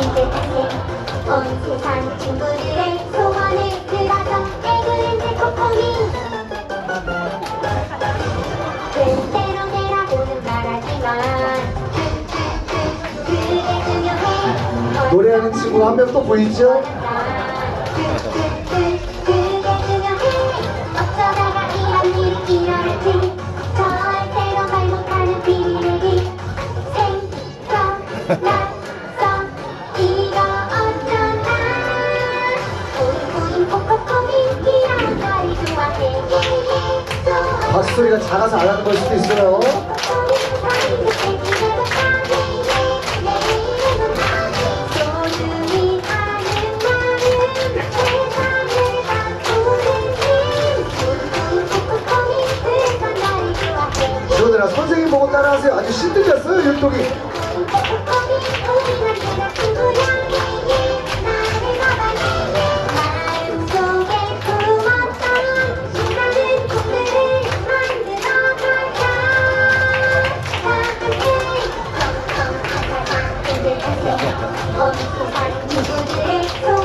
탱글탱글 온 세상 친구들의 소원을 들어서 탱글탱글 콩콩이 그때로 내라고는 말하지만 그게 중요해 노래하는 친구 한 명 또 보이죠? Ha ha. 박수소리가 작아서 안 하는 걸 수도 있어요. 주원들아 선생님 보고 따라하세요. 아주 신들렸어요 율동이. Oh,